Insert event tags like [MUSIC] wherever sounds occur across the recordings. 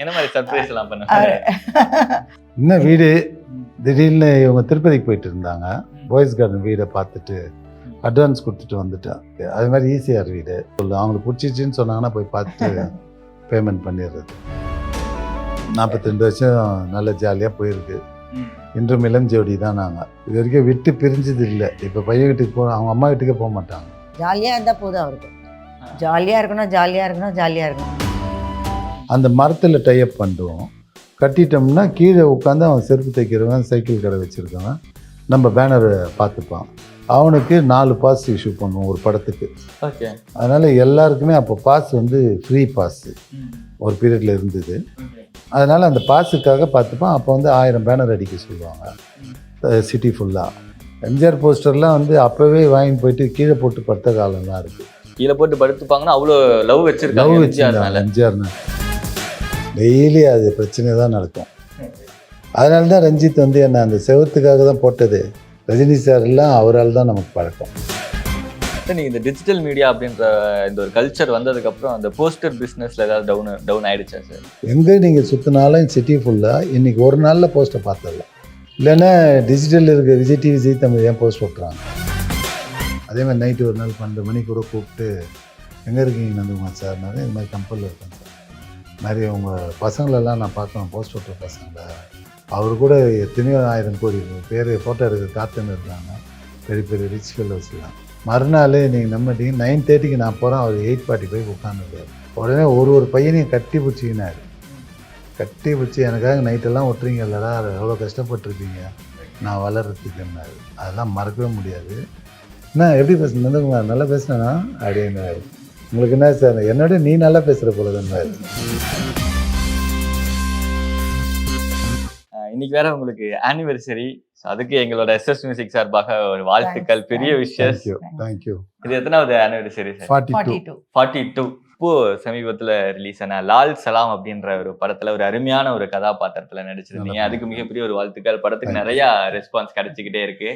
என்ன மாதிரி சர்ப்ரைஸ் எல்லாம் பண்ணுவாங்க இன்னும் [LAUGHS] வீடு? திடீர்னு இவங்க திருப்பதிக்கு போயிட்டு இருந்தாங்க. பாய்ஸ் கார்டன் வீடை பார்த்துட்டு அட்வான்ஸ் கொடுத்துட்டு வந்துட்டேன் அது மாதிரி ஈஸியார் வீடு. அவங்களுக்கு பிடிச்சிச்சின்னு சொன்னாங்கன்னா போய் பார்த்துட்டு [LAUGHS] பேமெண்ட் பண்ணிடுறது. நாற்பத்தி வருஷம் நல்ல ஜாலியாக போயிருக்கு. இன்றும் இளம் ஜோடி தான் நாங்கள் இது வரைக்கும் விட்டு பிரிஞ்சது இல்லை. இப்போ பையன் வீட்டுக்கு போ அவங்க அம்மா வீட்டுக்கே போக மாட்டாங்க. ஜாலியாக இருந்தால் போதும் அவருக்கு. ஜாலியாக இருக்கணும் ஜாலியாக இருக்கணும் ஜாலியாக இருக்கணும். அந்த மரத்தில் டைப் பண்ணிடுவோம் கட்டிட்டோம்னா கீழே உட்காந்து அவன் செருப்பு தைக்கிறவன் சைக்கிள் கடை வச்சுருக்கவன் நம்ம பேனரை பார்த்துப்பான். அவனுக்கு நாலு பாஸ் இஷ்யூ பண்ணுவோம் ஒரு படத்துக்கு. ஓகே அதனால் எல்லாருக்குமே அப்போ பாஸ் வந்து ஃப்ரீ பாஸ் ஒரு பீரியடில் இருந்தது. அதனால் அந்த பாஸுக்காக பார்த்துப்பான். அப்போ வந்து ஆயிரம் பேனர் அடிக்க சொல்லுவாங்க. சிட்டி ஃபுல்லாக எம்ஜிஆர் போஸ்டர்லாம் வந்து அப்போவே வாங்கிட்டு போயிட்டு கீழே போட்டு படுத்த காலம்லாம் இருக்குது கீழே போட்டு படுத்துப்பாங்கன்னா அவ்வளோ லவ் லவ் வச்சிருக்காங்க வச்சுருந்தாங்க மேல. எம்ஜிஆர்னு டெய்லி அது பிரச்சனை தான் நடக்கும். அதனால தான் ரஞ்சித் வந்து என்ன அந்த செவத்துக்காக தான் போட்டது. ரஜினி சார் எல்லாம் அவரால் தான் நமக்கு பழக்கம். சார், நீங்க இந்த டிஜிட்டல் மீடியா அப்படின்ற இந்த ஒரு கல்ச்சர் வந்ததுக்கு அப்புறம் அந்த போஸ்டர் பிசினஸ்ல ஏதாவது டவுன் டவுன் ஆயிடுச்சா சார்? எங்கே நீங்கள் சுற்றினாலும் சிட்டி ஃபுல்லாக இன்றைக்கி ஒரு நாளில் போஸ்ட்டை பார்த்துடலாம் இல்லைன்னா டிஜிட்டல் இருக்க விஜய் டிவி விஜய் தமிழ் ஏன் போஸ்ட் ஓட்டுறாங்க அதே மாதிரி நைட்டு ஒரு நாள் பன்னெண்டு மணிக்கு கூட கூப்பிட்டு எங்கே இருக்கீங்க நந்தகுமார் சார்னாரு இது மாதிரி கம்பெனியில் இருக்கேன். நிறைய உங்கள் பசங்களெல்லாம் நான் பார்க்கணும் போஸ்ட் ஓட்டுற பசங்களை அவர் கூட எத்தனையோ ஆயிரம் கோடி பேர் ஃபோட்டோ எடுக்க காத்துன்னு இருக்காங்க பெரிய பெரிய ரிச் ஃபெல்லோஸ்லாம் மறுநாள் நீங்கள் நம்பிட்டீங்க நைன் தேர்ட்டிக்கு நான் போகிறேன் அவர் எயிட் ஃபார்ட்டி போய் உட்காந்துருக்காரு உடனே ஒரு ஒரு பையனையும் கட்டி பிடிச்சிக்கினாரு. கட்டி பிடிச்சி எனக்காக நைட்டெல்லாம் ஒட்டுறீங்க இல்லடா எவ்வளோ கஷ்டப்பட்டுருப்பீங்க? நான் வளர்கிறதுக்குன்னாரு அதெல்லாம் மறக்கவே முடியாது. என்ன எப்படி பேசுன நல்லா பேசுனேனா? அப்படின்னாரு. உங்களுக்கு என்ன சார் என்னோட நீ நல்லா பேசுகிற போல இன்னைக்கு வேற உங்களுக்கு ஆனிவர்சரி அதுக்கு எங்களோட எஸ்எஸ் மியூசிக் சார்பாக ஒரு வாழ்த்துக்கள் பெரிய. விஷயம். தேங்க்யூ இது எத்தனாவது ஆனிவர்சரி சார் ஃபார்ட்டி டூ இப்போ சமீபத்துல ரிலீஸ் ஆன லால் சலாம் அப்படின்ற ஒரு படத்துல ஒரு அருமையான ஒரு கதாபாத்திரத்துல நடிச்சிருந்தீங்க. அதுக்கு மிகப்பெரிய ஒரு வாழ்த்துக்கள். படத்துக்கு. நிறைய ரெஸ்பான்ஸ் கிடைச்சிக்கிட்டே இருக்கு.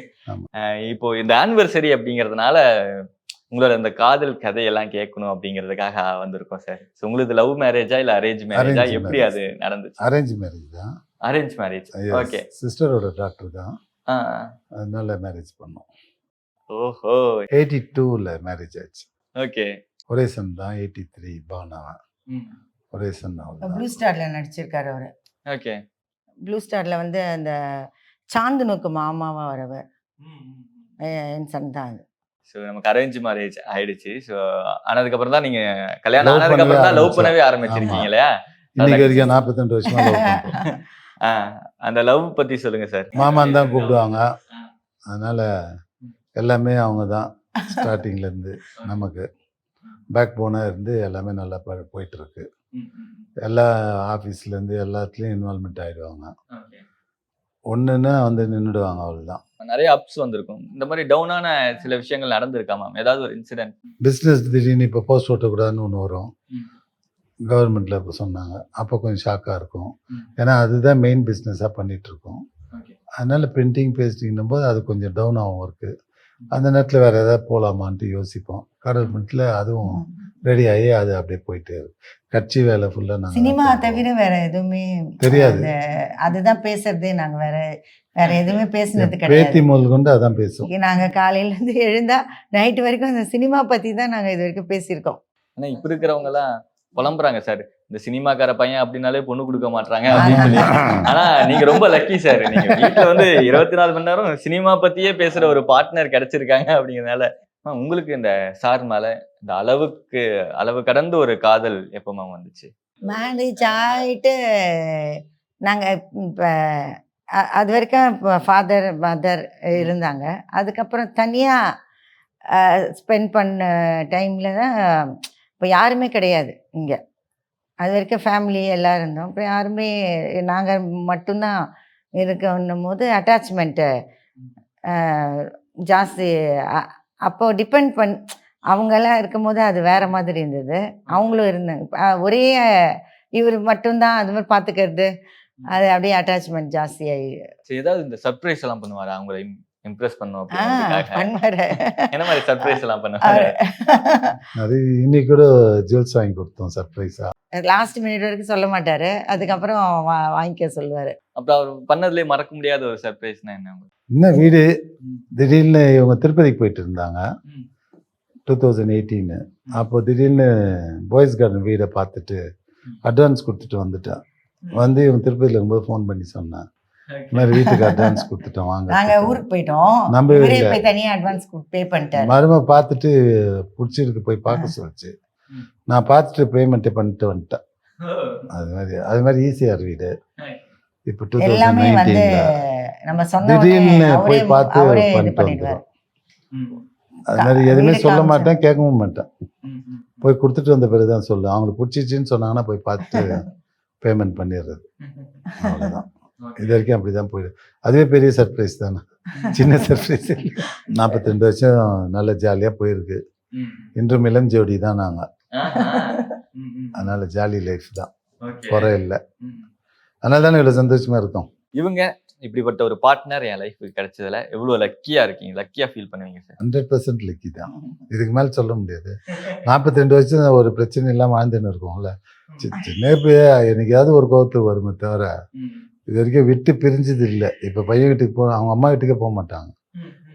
இப்போ இந்த ஆனிவர்சரி அப்படிங்கறதுனால உங்களோட இந்த காதல் கதையெல்லாம் கேட்கணும் அப்படிங்கிறதுக்காக வந்திருக்கோம் சார் ஸோ உங்களுக்கு லவ் மேரேஜா இல்ல அரேஞ்ச் மேரேஜா Arrange எப்படி. அது நடந்துச்சு? அரேஞ்ச் மேரேஜ் தான். அரேஞ்ச் மேரேஜ் ஓகே சிஸ்டரோட டாக்டர் தான். அதனால மேரேஜ் பண்ணோம். ஓஹோ. எயிட்டி டூவில் மேரேஜ் ஆச்சு. ஓகே ஒரே சன் தான் எயிட்டி த்ரீ பானாவன் ஒரே சன் ப்ளூ ஸ்டாரில் நடிச்சிருக்காரு அவர். ஓகே ப்ளூ ஸ்டாரில் வந்து அந்த சாந்து நோக்கு மாமாவாக வரவர் என் சன் தான் அது. ஸோ நமக்கு அரேஞ்ச் மேரேஜ் ஆயிடுச்சு ஸோ ஆனதுக்கப்புறம் தான் நீங்க கல்யாணம் ஆனதுக்கப்புறம் தான் லவ் பண்ணவே. ஆரம்பிச்சிருக்கீங்க இல்லையா? இன்னைக்கு வரைக்கும் நாற்பத்தெண்டு வருஷமா [LAUGHS] அந்த லவ் பத்தி சொல்லுங்க சார். மாமான் தான் கூப்பிடுவாங்க அதனால எல்லாமே அவங்க தான் ஸ்டார்டிங்லேருந்து நமக்கு. பேக் போனாக இருந்து எல்லாமே நல்லா ப- போயிட்டு இருக்கு. எல்லா ஆஃபீஸ்லேருந்து எல்லாத்துலேயும் இன்வால்மெண்ட் ஆகிடுவாங்க ஒன்றுன்னா வந்து நின்றுடுவாங்க அவ்வளோதான் நிறைய அப்ஸ் வந்திருக்கும். இந்த மாதிரி டவுனான சில விஷயங்கள் நடந்திருக்கா மேம் ஏதாவது ஒரு இன்சிடென்ட் பிஸ்னஸ் திடீர்னு இப்போ போஸ்ட் ஓட்டக்கூடாதுன்னு ஒன்று வரும். கவர்மெண்ட்டில் இப்போ சொன்னாங்க. அப்போ கொஞ்சம் ஷாக்காக இருக்கும். ஏன்னா அதுதான் மெயின் பிஸ்னஸாக பண்ணிகிட்ருக்கோம் அதனால் பிரிண்டிங் பேஸ்டிங்னும் போது அது கொஞ்சம் டவுன் ஆகும் ஒர்க்கு அந்த நேரத்தில் வேறு ஏதாவது போகலாமான்ட்டு யோசிப்போம். கவர்மெண்ட்டில் அதுவும் ரெடி ஆகி அது அப்படியே போயிட்டே இருக்கு. கட்சி வேலை ஃபுல்லாக நாங்கள் சினிமா தவிர வேற எதுவுமே தெரியாது. அதுதான் பேசுறதே நாங்க வேற வேற எதுவுமே பேசுனது பேத்தி கிடையாது. முதல் கொண்டு அதான் பேசுவோம். இங்க நாங்க காலையில இருந்து எழுந்தா நைட் வரைக்கும் அந்த சினிமா பத்தி தான் நாங்க இது வரைக்கும் பேசியிருக்கோம். ஆனா இப்ப இருக்கிறவங்க எல்லாம் புலம்புறாங்க சார் இந்த சினிமாக்கார பையன் அப்படின்னாலே பொண்ணு கொடுக்க மாட்டாங்க அப்படின்னு சொல்லி. [LAUGHS] ஆனா நீங்க ரொம்ப லக்கி சார் நீங்க வீட்டுல வந்து இருபத்தி நாலு மணி நேரம் சினிமா பத்தியே பேசுற ஒரு பார்ட்னர் கிடைச்சிருக்காங்க அப்படிங்கறதுனால உங்களுக்கு இந்த சார் மேல இந்த அளவுக்கு அளவு கடந்த ஒரு காதல் எப்ப மேம் வந்துச்சு? மேரேஜ் ஆயிட்டு நாங்க இப்போ அது வரைக்கும் ஃபாதர் மதர் இருந்தாங்க. அதுக்கப்புறம் தனியாக ஸ்பெண்ட் பண்ண டைமில் தான் இப்போ யாருமே கிடையாது இங்கே. அது வரைக்கும் ஃபேமிலி எல்லாம் இருந்தோம். அப்புறம் யாருமே நாங்கள் மட்டும்தான் இருக்கணும் போது அட்டாச்மெண்ட்டு ஜாஸ்தி அ- அப்போ டிபெண்ட் பண் அவங்கெல்லாம் இருக்கும்போது அது வேற மாதிரி இருந்தது. அவங்களும் இருந்தாங்க. ஒரே இவர் மட்டும்தான் அது மாதிரி பார்த்துக்கிறது அது அப்படியே அட்டாச்மெண்ட் ஜாஸ்தியாகி ஏதாவது இந்த சர்ப்ரைஸ் எல்லாம் பண்ணுவார்? அவங்களையும் இம்ப்ரெஸ் பண்ணுவாரு. என்ன மாதிரி சர்ப்ரைஸ் எல்லாம் பண்ணுவாரு? அது இன்னைக்கு கூட ஜுவல்ஸ் வாங்கி கொடுத்தோம் சர்ப்ரைஸாக லாஸ்ட் மினிட் வரைக்கும் சொல்ல மாட்டாரு. அதுக்கப்புறம் வா- வாங்கிக்க சொல்லுவாரு. அப்புறம் அவர் பண்ணதுலயே மறக்க முடியாத ஒரு சர்ப்ரைஸ்னா என்ன? இன்னும் வீடு. திடீர்னு இவங்க திருப்பதிக்கு போயிட்டு இருந்தாங்க. டூ தௌசண்ட் எயிட்டீனு அப்போ திடீர்னு பாய்ஸ் கார்டன் வீடை பார்த்துட்டு அட்வான்ஸ் கொடுத்துட்டு வந்துட்டேன். வந்து இவன் திருப்பதியில் இருக்கும்போது ஃபோன் பண்ணி சொன்னான். வீட்டுக்கு அட்வான்ஸ் கொடுத்துட்டோம் வாங்க நாங்க ஊருக்கு போயிட்டோம். இல்லை. போய் தனியா அட்வான்ஸ் பே பண்ணிட்டாரு. மரும பார்த்துட்டு பிடிச்சிருக்கு போய் பார்க்க சொல்லிச்சு. நான் பார்த்துட்டு பேமெண்ட்டை பண்ணிட்டு வந்துட்டேன். [LAUGHS] அது மாதிரி அது மாதிரி ஈஸியார் வீடு. இப்போ டூ எல்லாமே தௌசண்ட் வந்து நைன்டீனில் நம்ம சொன்ன உடனே திடீர்னு அவரே போய் பார்த்து பண்ணிட்டு அது மாதிரி எதுவுமே சொல்ல. மாட்டேன் கேட்கவும் மாட்டேன். போய் கொடுத்துட்டு வந்த பிறகு தான் சொல்லு அவங்களுக்கு பிடிச்சிச்சின்னு சொன்னாங்கன்னா போய் பார்த்துட்டு [LAUGHS] பேமெண்ட் பண்ணிடுறது. [LAUGHS] அவ்வளோதான் இது வரைக்கும் அப்படி தான் போயிடுது அதுவே பெரிய சர்ப்ரைஸ் தானே? சின்ன [LAUGHS] சர்ப்ரைஸ் நாற்பத்தி ரெண்டு வருஷம் நல்ல ஜாலியாக போயிருக்கு. இன்றும் இளம் ஜோடி தான் நாங்கள் அதனால ஜாலி லைஃப் தான். குறை இல்லை. அதனால தானே இவ்வளோ சந்தோஷமா இருக்கோம்? இவங்க இப்படிப்பட்ட ஒரு பார்ட்னர் என் லைஃபுக்கு கிடைச்சதுல எவ்வளவு லக்கியா இருக்கீங்க. லக்கியா ஃபீல் பண்ணுவீங்க சார். ஹண்ட்ரட் பர்சன்ட் லக்கி தான். இதுக்கு மேலே சொல்ல முடியாது. நாற்பத்தி ரெண்டு வருஷம் ஒரு பிரச்சனை இல்லாமல் வாழ்ந்துன்னு இருக்கோம்ல. சி- சின்ன என்னைக்காவது ஒரு கோவத்துக்கு வருமே தவிர இது வரைக்கும் விட்டு பிரிஞ்சது இல்லை. இப்போ பையன் வீட்டுக்கு போ அவங்க அம்மா வீட்டுக்கே போக மாட்டாங்க.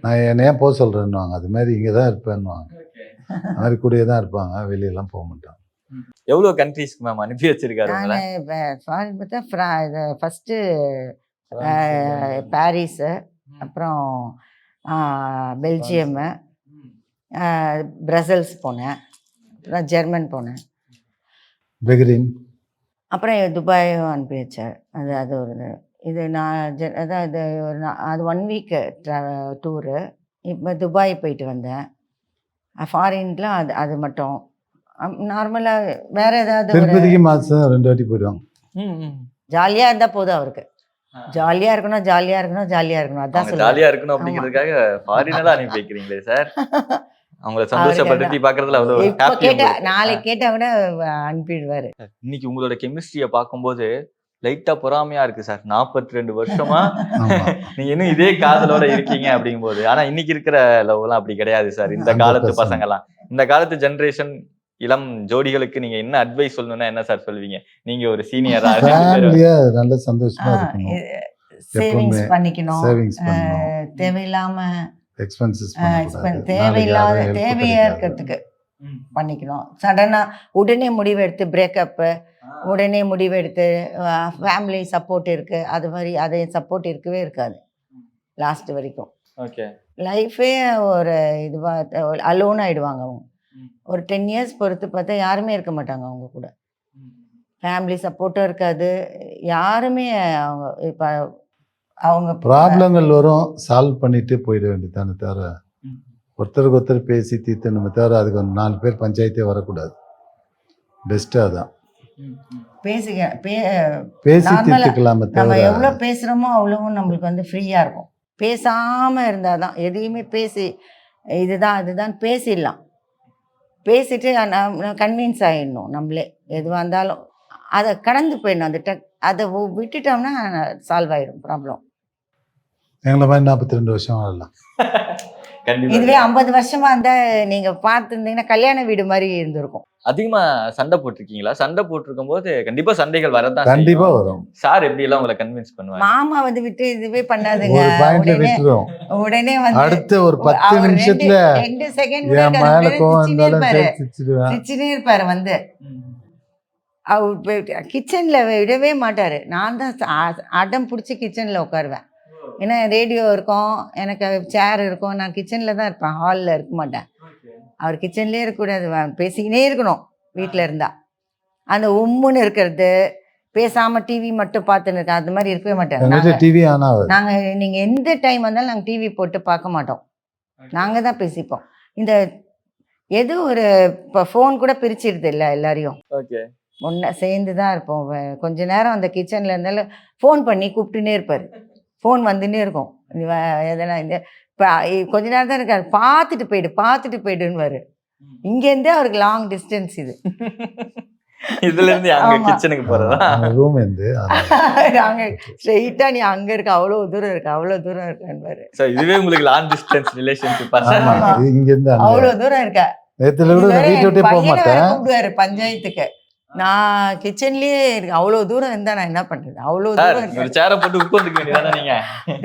நான் என்னை ஏன் போக சொல்கிறேன்னுவாங்க அது மாதிரி இங்கே தான் இருப்பேன்னுவாங்க. அது மாதிரி கூடயே தான் இருப்பாங்க. வெளியெல்லாம் போக மாட்டாங்க. எவ்வளவு கண்ட்ரீஸ்க்கு மேம் அனுப்பி வச்சிருக்காரு ஃபாரின் பார்த்தா ஃப்ரா இது ஃபஸ்ட்டு பாரிஸு அப்புறம் பெல்ஜியமு பிரசல்ஸ் போனேன். அப்புறம் ஜெர்மன் போனேன். பெகரின் அப்புறம் துபாயும் அனுப்பி வச்சார் அது அது ஒரு இது. இது நான் ஜெ அதான் இது ஒரு அது ஒன் வீக்கு டூரு இப்போ துபாய் போயிட்டு வந்தேன். ஃபாரின்ல அது அது மட்டும். நார்மலாக வேற ஏதாவது ஒரு திருப்பதிக்கு மாதம் ரெண்டு வாட்டி போயிடுவாங்க. ஜாலியாக இருந்தால் போதும் அவருக்கு. ஜாலியாக இருக்கணும் ஜாலியாக இருக்கணும் ஜாலியாக இருக்கணும். அதான் அவங்க சொல்லுவாரு ஜாலியா இருக்கணும் அப்படிங்கிறதுக்காக ஃபாரினெல்லாம் அனுப்பி வைக்கிறீங்களே சார்? [LAUGHS] அவங்கள சந்தோஷப்படுத்தி பாக்குறதுல அவ்வளவு கேட்டா நாளைக்கு கேட்டால் கூட அனுப்பிடுவாரு. இன்னைக்கு உங்களோட கெமிஸ்ட்ரியை பார்க்கும்போது லைட்டா பொறாமையா இருக்கு சார். நாற்பத்தி ரெண்டு வருஷமா [LAUGHS] நீங்க இன்னும் இதே காதலோட இருக்கீங்க அப்படிங்கும்போது. ஆனா இன்னைக்கு இருக்கிற லவ் எல்லாம் அப்படி கிடையாது சார். இந்த காலத்து 100%. பசங்க எல்லாம் இந்த காலத்து ஜெனரேஷன் இளம் ஜோடிகளுக்கு நீங்க என்ன அட்வைஸ் சொல்லணும்னா என்ன சார் சொல்வீங்க நீங்க ஒரு சீனியரா நல்ல சந்தோஷமா இருக்கணும். சேவிங்ஸ் பண்ணிக்கணும். தேவையில்லாம எக்ஸ்பென்சஸ் தேவையில்லாத தேவையா இருக்கிறதுக்கு பண்ணிக்கணும். சடனா உடனே முடிவெடுத்து பிரேக்கப்பு உடனே முடிவெடுத்து ஃபேமிலி சப்போர்ட் இருக்கு. அது மாதிரி அதை சப்போர்ட் இருக்கவே இருக்காது. லாஸ்ட் வரைக்கும். ஓகே. லைஃபே ஒரு இதுவாக அலோன் ஆயிடுவாங்க அவங்க. ஒரு டென் இயர்ஸ் பொறுத்து பார்த்தா யாருமே இருக்க மாட்டாங்க அவங்க கூட. ஃபேமிலி சப்போர்ட்டும் இருக்காது. யாருமே அவங்க இப்போ அவங்க ப்ராப்ளங்கள் வரும் சால்வ் பண்ணிட்டு போயிட வேண்டியதானே தவிர ஒருத்தருக்கு ஒருத்தர் பேசி தீர்த்தணுமே தவிர அதுக்கு ஒரு நாலு பேர் பஞ்சாயத்தே வரக்கூடாது. பெஸ்ட்டாக தான். பேசிக்க பே பேசி தீர்த்துக்கலாமே நம்ம எவ்வளோ பேசுகிறோமோ அவ்வளவும் நம்மளுக்கு வந்து ஃப்ரீயாக இருக்கும். பேசாமல் இருந்தால் தான் எதையுமே பேசி இதுதான் அதுதான் பேசிடலாம். பேசிட்டு கன்வின்ஸ் ஆகிடணும் நம்மளே. எதுவாக இருந்தாலும் அதை கடந்து போயிடணும் அந்த டக் அதை விட்டுட்டோம்னா சால்வ் ஆகிடும் ப்ராப்ளம் எங்களை மாதிரி நாற்பத்தி ரெண்டு வருஷம் வாழலாம். [LAUGHS] இதுவே ஐம்பது வருஷமா இருந்தா நீங்க பார்த்துருந்தீங்கன்னா கல்யாண வீடு மாதிரி இருந்திருக்கும். அதிகமா சண்டை போட்டிருக்கீங்களா? சண்டை போட்டிருக்கும் போது கண்டிப்பா சண்டைகள் வரதான் கண்டிப்பா. வரும். சார் எப்படி எல்லாம் உங்களை கன்வின்ஸ் பண்ணுவாங்க? மாமா வந்து விட்டு இதுவே பண்ணாதுங்க. உடனே வந்து அடுத்த ஒரு பத்து நிமிஷத்துல ரெண்டு செகண்ட் என் மேல கோவம் இருந்தாலும் இருப்பாரு. சேர்த்துச்சிடுவேன் சிரிச்சுனே இருப்பாரு வந்து. அவர் கிச்சன்ல விடவே மாட்டாரு. நான் தான் அடம் பிடிச்சி கிச்சன்ல உட்காருவேன். ஏன்னா ரேடியோ இருக்கும் எனக்கு சேர் இருக்கும் நான் கிச்சன்ல தான் இருப்பேன் ஹாலில் இருக்க மாட்டேன். அவர் கிச்சன்லேயே இருக்கக்கூடாது பேசிக்கினே இருக்கணும் வீட்டில் இருந்தா. அந்த உம்முன்னு இருக்கிறது பேசாம டிவி மட்டும் பார்த்துன்னு இருக்க அந்த மாதிரி இருக்கவே நாங்க- டிவி ஆன் ஆகுது. நாங்க நீங்க எந்த டைம் வந்தாலும் நாங்க டிவி போட்டு பார்க்க மாட்டோம். நாங்க தான் பேசிப்போம். இந்த எது ஒரு இப்போ ஃபோன் கூட பிரிச்சிடுது இல்லை எல்லாரையும். ஓகே ஒன்றா சேர்ந்து தான் இருப்போம். கொஞ்ச நேரம் அந்த கிச்சனில் இருந்தாலும் ஃபோன் பண்ணி கூப்பிட்டுனே இருப்பார். ஃபோன் வந்துன்னே இருக்கும். நீ எதனா இந்த இப்போ கொஞ்ச நேரம் தான் இருக்காரு. பார்த்துட்டு போயிடு பார்த்துட்டு போயிடுன்னு இங்கேருந்தே அவருக்கு லாங் டிஸ்டன்ஸ் இது. [LAUGHS] இதுல இருந்து அங்க. கிச்சனுக்கு போறதா? ரூம் இருந்து நாங்கள் ஸ்ட்ரெயிட்டாக நீ அங்கே இருக்க அவ்வளோ தூரம் இருக்கு அவ்வளோ தூரம் இருக்கான்னு சோ இதுவே உங்களுக்கு லாங் டிஸ்டன்ஸ் ரிலேஷன்ஷிப். இங்க இருந்து அங்க. அவ்வளோ தூரம் இருக்கா. நேத்துல கூட வீட்டை விட்டே போக மாட்டேன். பஞ்சாயத்துக்கு. நான் கிச்சன்லயே இருக்கு அவ்வளோ தூரம் இருந்தா நான் என்ன பண்றது? அவ்வளோ தூரம் ஒரு சேரை போட்டு உட்காந்துக்க வேண்டியதானே நீங்க?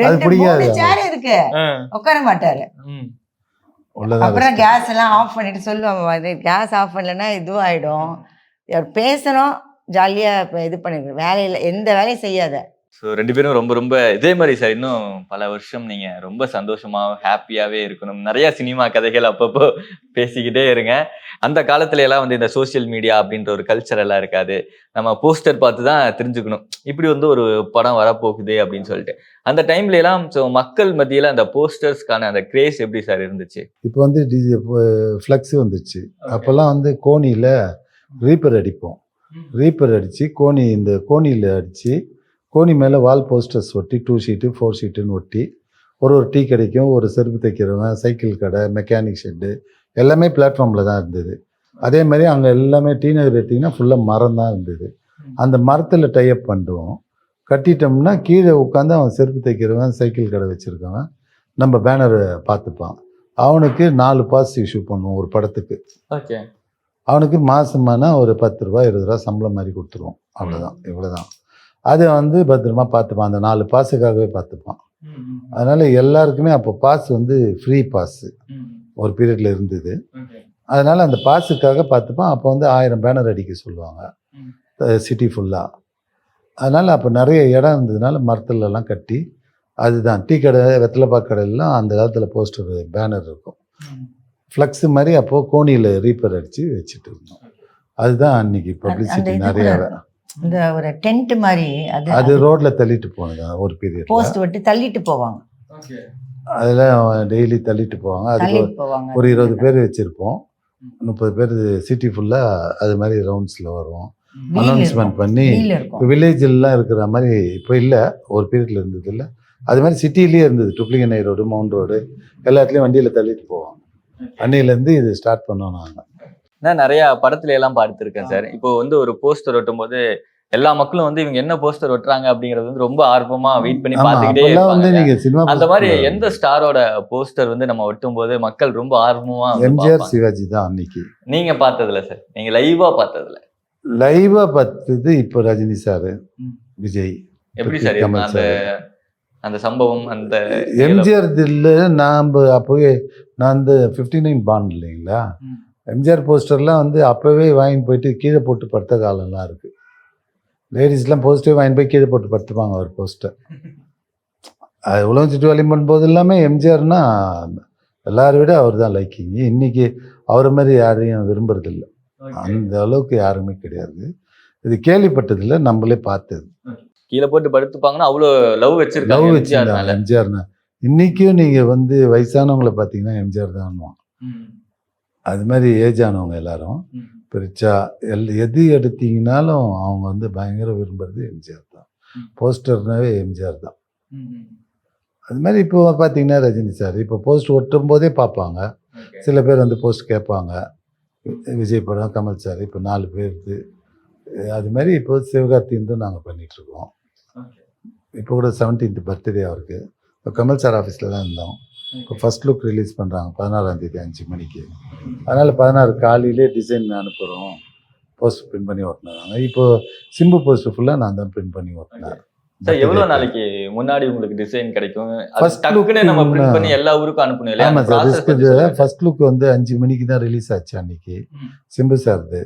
ரெண்டு மூணு. சேர் இருக்கு. உட்கார மாட்டாரு. அப்புறம் கேஸ் எல்லாம் ஆஃப் பண்ணிட்டு சொல்லுவாங்க கேஸ் ஆஃப் பண்ணலன்னா இதுவாயிடும். அவர் பேசணும் ஜாலியா இப்ப இது பண்ணிருக்கோம் வேலையில எந்த வேலையும் செய்யாத. ஸோ ரெண்டு பேரும் ரொம்ப ரொம்ப இதே மாதிரி சார் இன்னும் பல வருஷம் நீங்க ரொம்ப சந்தோஷமா ஹாப்பியாவே இருக்கணும். நிறைய சினிமா கதைகள் அப்பப்போ பேசிக்கிட்டே இருங்க. அந்த காலத்துல எல்லாம் வந்து இந்த சோஷியல் மீடியா அப்படின்ற ஒரு கல்ச்சர் எல்லாம் இருக்காது. நம்ம போஸ்டர் பார்த்து தான் தெரிஞ்சுக்கணும். இப்படி வந்து ஒரு படம் வரப்போகுது அப்படின்னு சொல்லிட்டு. அந்த டைம்ல எல்லாம் ஸோ மக்கள் மத்தியில அந்த போஸ்டர்ஸ்க்கான அந்த கிரேஸ் எப்படி சார் இருந்துச்சு? இப்போ வந்து டிஜி ஃப்ளக்ஸ் வந்துச்சு. அப்போல்லாம் வந்து கோணியில் ரீப்பர் அடிப்போம். ரீப்பர் அடித்து கோணி இந்த கோணியில் அடித்து கோணி மேலே வால் போஸ்டர்ஸ் ஒட்டி டூ ஷீட்டு ஃபோர் ஷீட்டுன்னு ஒட்டி ஒரு ஒரு டீ கடைக்கும் ஒரு செருப்பு தைக்கிறவன் சைக்கிள் கடை மெக்கானிக் ஷெட்டு எல்லாமே பிளாட்ஃபார்மில் தான் இருந்தது. அதே மாதிரி அங்கே எல்லாமே டீ நகர் எடுத்திங்கன்னா ஃபுல்லாக மரம் தான் இருந்தது. அந்த மரத்தில் டைப் பண்ணிடுவோம் கட்டிட்டோம்னா கீழே உட்காந்து அவன் செருப்பு தைக்கிறவன் சைக்கிள் கடை வச்சுருக்கவன் நம்ம பேனரை பார்த்துப்பான். அவனுக்கு நாலு பாஸ் இஷ்யூ பண்ணுவோம் ஒரு படத்துக்கு. ஓகே அவனுக்கு மாசமானா ஒரு பத்து ரூபா இருபது ரூபா சம்பளம் மாதிரி கொடுத்துருவோம். அவ்வளோதான் இவ்வளோதான் அது வந்து பத்திரமா பார்த்துப்பான். அந்த நாலு பாஸுக்காகவே பார்த்துப்பான். அதனால எல்லாருக்குமே அப்போ பாஸ் வந்து ஃப்ரீ பாஸ் ஒரு பீரியட்ல இருந்தது. அதனால அந்த பாஸுக்காக பார்த்துப்பான். அப்போ வந்து ஆயிரம் பேனர் அடிக்க சொல்லுவாங்க. சிட்டி ஃபுல்லாக அதனால அப்போ நிறைய இடம் இருந்ததுனால மரத்துல எல்லாம் கட்டி அதுதான். டீ கடை வெத்தலைப்பாக்கு கடையிலாம் அந்த காலத்தில் போஸ்டர் பேனர் இருக்கும். ஃப்ளக்ஸ் மாதிரி அப்போது கோணியில் ரீப்பர் அடித்து வச்சுட்டு இருந்தோம். அதுதான் அன்னைக்கு பப்ளிசிட்டி நிறைய இந்த ஒரு டென்ட் மாதிரி அது அது ரோட்டில் தள்ளிட்டு போனது ஒரு பீரியட் போஸ்ட் விட்டு தள்ளிட்டு போவாங்க. அதில் டெய்லி தள்ளிட்டு போவாங்க. அது தள்ளிட்டு போவாங்க. ஒரு இருபது பேர் வச்சுருப்போம். முப்பது பேர் சிட்டி ஃபுல்லாக அது மாதிரி ரவுண்ட்ஸில் வருவோம். அனௌன்ஸ்மெண்ட். பண்ணி இப்போ வில்லேஜ்லாம் இருக்கிற மாதிரி இப்போ இல்லை. ஒரு பீரியட்ல இருந்தது இல்லை. அது மாதிரி சிட்டிலேயே இருந்தது. ட்ரிப்ளிகனை ரோடு மவுண்ட் ரோடு எல்லாத்துலேயும் வண்டியில் தள்ளிட்டு போவோம் அன்னையிலேருந்து இது ஸ்டார்ட் பண்ணோம் நாங்கள் நான் நிறைய படத்துல எல்லாம் பார்த்துருக்கேன் சார். இப்போ வந்து ஒரு போஸ்டர் ஒட்டும் போது எல்லா மக்களும் வந்து இவங்க என்ன போஸ்டர் ஒட்டுறாங்க அப்படிங்கறது வந்து ரொம்ப ஆர்வமா வெயிட் பண்ணி பார்த்துக்கிட்டே அந்த மாதிரி எந்த ஸ்டாரோட போஸ்டர் வந்து நம்ம ஒட்டும் போது மக்கள் ரொம்ப ஆர்வமா எம்ஜிஆர். சிவாஜி தான் அன்னைக்கு. நீங்க பார்த்ததுல சார். நீங்க லைவா பார்த்ததுல லைவாக பார்த்தது இப்போ ரஜினி சார். விஜய். எப்படி சார் கமல் அந்த அந்த சம்பவம் அந்த எம்ஜிஆர் தில்ல நாம் அப்போவே நான் அந்த ஃபிஃப்டி நைன் பாண்ட் இல்லைங்களா. எம்ஜிஆர் போஸ்டர்லாம் வந்து அப்போவே வாங்கிட்டு போயிட்டு கீழே போட்டு படுத்த காலம்லாம் இருக்கு. லேடிஸ்லாம் போஸ்டே வாங்கிட்டு போய் கீழே போட்டு படுத்துப்பாங்க அவர் போஸ்டர். அது உலகம் சுற்றி வழி பண்ணும்போது எல்லாமே எம்ஜிஆர்னா எல்லாரை விட அவர் தான் லைக்கிங் இன்னைக்கு அவரை மாதிரி யாரையும் விரும்புறதில்ல. அந்த அளவுக்கு யாருமே கிடையாது. இது கேள்விப்பட்டதில்ல நம்மளே பார்த்தது. கீழே போட்டு படுத்துப்பாங்கன்னா அவ்வளவு லவ் லவ் வச்சிருக்காங்க எம்ஜிஆர் வச்சிருந்தாங்க எம்ஜிஆர்னா. இன்னைக்கும் நீங்க வந்து வயசானவங்கள பார்த்தீங்கன்னா எம்ஜிஆர் தான் அது மாதிரி ஏஜ் ஆனவங்க எல்லாரும். பிரிச்சா எல் எது எடுத்தீங்கனாலும் அவங்க வந்து பயங்கர விரும்புறது எம்ஜிஆர் தான். போஸ்டர்னாவே எம்ஜிஆர் தான். அது மாதிரி இப்போ பார்த்தீங்கன்னா ரஜினி சார் இப்போ போஸ்ட் ஒட்டும் போதே பார்ப்பாங்க. சில பேர் வந்து போஸ்ட் கேட்பாங்க. விஜய் படம் கமல் சார் இப்போ நாலு பேருக்கு அது மாதிரி இப்போ சிவகார்த்தின்னு நாங்கள் பண்ணிகிட்ருக்கோம். இப்போ கூட செவன்டீன்த் பர்த்டே அவருக்கு. இப்போ கமல் சார் ஆஃபீஸில் தான் இருந்தோம். இப்போ ஃபர்ஸ்ட் லுக் ரிலீஸ் பண்ணுறாங்க பதினாறாம் தேதி அஞ்சு மணிக்கு. அதனால் பதினாறு காலையிலே டிசைன் அனுப்புகிறோம் போஸ்ட் பிரிண்ட் பண்ணி ஓட்டினாங்க இப்போ சிம்பு போஸ்ட் ஃபுல்லாக நான் தான் பிரிண்ட் பண்ணி ஓட்டினேன். சார் எவ்வளவு நாளைக்கு? முன்னாடி உங்களுக்கு டிசைன் கிடைக்கும்? டக்குன்னு நம்ம பிரிண்ட் பண்ணி எல்லா ஊருக்கும் அனுப்பணும் இல்லையா? ஆமாம் சார் சொல்லுங்க. ஃபர்ஸ்ட் லுக் வந்து அஞ்சு மணிக்கு தான் ரிலீஸ் ஆச்சு அன்னைக்கு. சிம்பு சார்து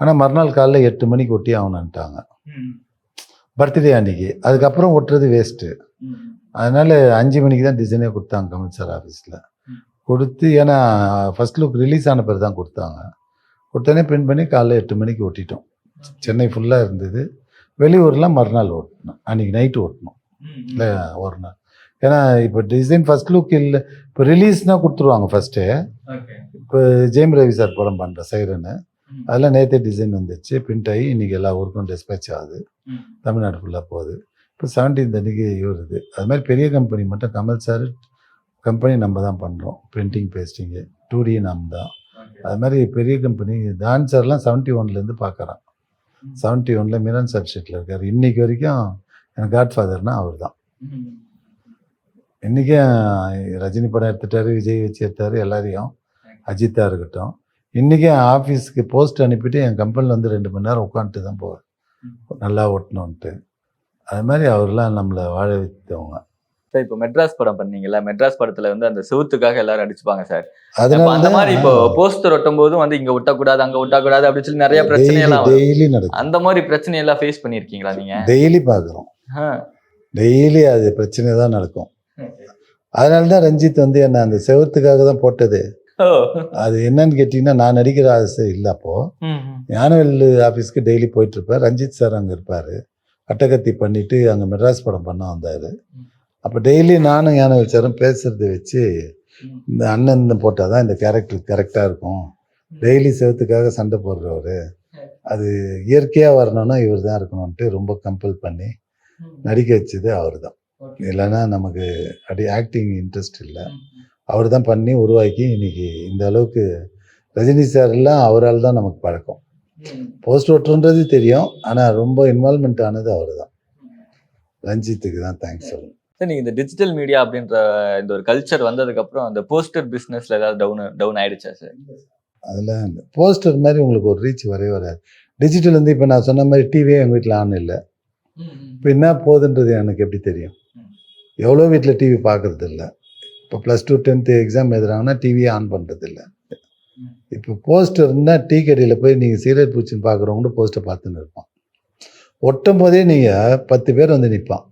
ஆனால் மறுநாள் காலைல எட்டு மணிக்கு ஒட்டி ஆகணுன்ட்டாங்க பர்த்டே அன்னைக்கு. அதுக்கப்புறம் ஒட்டுறது வேஸ்ட்டு அதனால அஞ்சு மணிக்கு தான் டிசைனே கொடுத்தாங்க கமல் சார் ஆஃபீஸில். கொடுத்து ஏன்னா ஃபர்ஸ்ட் லுக் ரிலீஸ் ஆன பிறகு தான் கொடுத்தாங்க. கொடுத்தோடனே பிரிண்ட் பண்ணி காலைல எட்டு மணிக்கு ஒட்டிட்டோம். சென்னை ஃபுல்லாக இருந்தது. வெளியூர்லாம் மறுநாள் ஓட்டணும் அன்றைக்கி நைட்டு ஓட்டணும் இல்லை ஒரு நாள். ஏன்னா இப்போ டிசைன் ஃபர்ஸ்ட் லுக் இல்லை. இப்போ ரிலீஸ்னால் கொடுத்துருவாங்க ஃபஸ்ட்டு. இப்போ ஜெயம் ரவி சார் படம் பண்ணுற சைரனு ம். அதெல்லாம் நேற்றே டிசைன் வந்துச்சு. பிரிண்ட் ஆகி இன்றைக்கி எல்லா ஊருக்கும் டிஸ்பேச் ஆகுது. தமிழ்நாடு ஃபுல்லாக போகுது. இப்போ செவன்டீன்த் அன்றைக்கி வருது. அது மாதிரி பெரிய கம்பெனி மட்டும் கமல் சார் கம்பெனி நம்ம தான் பண்ணுறோம் பிரிண்டிங் பேஸ்டிங்கு டூ டி நம்ம தான். அது மாதிரி பெரிய கம்பெனி தான் சார்லாம் செவன்ட்டி ஒன்லேருந்து பார்க்குறான். செவன்ட்டி ஒனில் மிரன் சப்ஸ்டியூட்டில் இருக்கார். இன்னைக்கு வரைக்கும் எனக்கு காட் ஃபாதர்னா அவர் தான். இன்றைக்கும் ரஜினி படம் எடுத்துட்டாரு விஜய் வச்சு எடுத்தாரு எல்லாரையும். அஜித்தா இருக்கட்டும். இன்றைக்கும் ஆஃபீஸுக்கு போஸ்ட் அனுப்பிட்டு என் கம்பெனியில் வந்து ரெண்டு மணி நேரம் உட்காந்துட்டு தான் போவேன். நல்லா ஓட்டணுன்ட்டு அது மாதிரி அவர்லாம் நம்மளை வாழ வைத்தவங்க. சார் இப்போ மெட்ராஸ் படம் பண்ணீங்கல்ல மெட்ராஸ் படத்துல வந்து அந்த செவுத்துக்காக எல்லாரும் அடிச்சுப்பாங்க சார் அப்ப அதனால அந்த மாதிரி இப்போ போஸ்டர் ஒட்டும் போதும் வந்து இங்க ஒட்டக்கூடாது அங்க ஒட்டக்கூடாது அப்படின்னு சொல்லி நிறைய பிரச்சனை எல்லாம். டெய்லி நடக்கும். அந்த மாதிரி பிரச்சனை எல்லாம் ஃபேஸ் பண்ணிருக்கீங்களா நீங்க? டெய்லி பார்க்குறோம். ஆ. டெய்லி அது பிரச்சனை தான் நடக்கும். அதனால தான் ரஞ்சித் வந்து என்ன அந்த செவத்துக்காக தான் போட்டது. அது என்னன்னு கேட்டிங்கன்னா நான் நடிக்கிற ஆசை இல்லை ம். ஞானவேல் ஆஃபீஸ்க்கு டெய்லி போயிட்டு இருப்பார் ரஞ்சித் சார் அங்கே இருப்பார். அட்டகத்தி பண்ணிட்டு அங்கே மெட்ராஸ் படம் பண்ண வந்தார். அப்போ டெய்லி நானும் ஞானவேல் சாரும் பேசுறதை வச்சு இந்த அண்ணன் போட்டால் தான் இந்த கேரக்டர் கரெக்டாக இருக்கும். டெய்லி செவத்துக்காக சண்டை போடுறவர். அது இயற்கையாக வரணும்னா இவர் தான் இருக்கணும்ன்ட்டு ரொம்ப கம்பல் பண்ணி நடிக்க வச்சது அவர் தான் இல்லைன்னா நமக்கு அப்படி ஆக்டிங் இன்ட்ரெஸ்ட் இல்லை. அவர் தான் பண்ணி உருவாக்கி இன்னைக்கு இந்த அளவுக்கு ரஜினி சார் எல்லாம் அவரால் தான் நமக்கு பழக்கம். போஸ்ட் ஓட்டுன்றது தெரியும் ஆனால் ரொம்ப இன்வால்மெண்ட் ஆனது அவர் தான் ரஞ்சித்துக்கு தான் தேங்க்ஸ் சொல்லணும் சார் நீங்க இந்த டிஜிட்டல் மீடியா அப்படின்ற இந்த ஒரு கல்ச்சர் வந்ததுக்கு அப்புறம் அந்த போஸ்டர் பிசினஸ்ல ஏதாவது டவுன் டவுன் ஆயிடுச்சா சார்? அதில் போஸ்டர் மாதிரி உங்களுக்கு ஒரு ரீச் வரவே வராது. டிஜிட்டல் வந்து இப்போ நான் சொன்ன மாதிரி டிவியே எங்கள் வீட்டில் ஆன் இல்லை. இப்போ என்ன போகுதுன்றது எனக்கு எப்படி தெரியும்? எவ்வளோ வீட்டில் டிவி பார்க்கறது இல்லை இப்போ ப்ளஸ் டூ டென்த்து எக்ஸாம் எழுதுறாங்கன்னா டிவியே ஆன் பண்ணுறது இல்லை இப்போ போஸ்டர் இருந்தால் டீ கடையில் போய் நீங்கள் சீரியல் பூச்சின்னு பார்க்குறவங்க போஸ்டர் பார்த்துன்னு இருப்பான். ஒட்டும் போதே நீங்கள் பத்து பேர் வந்து நிற்பான்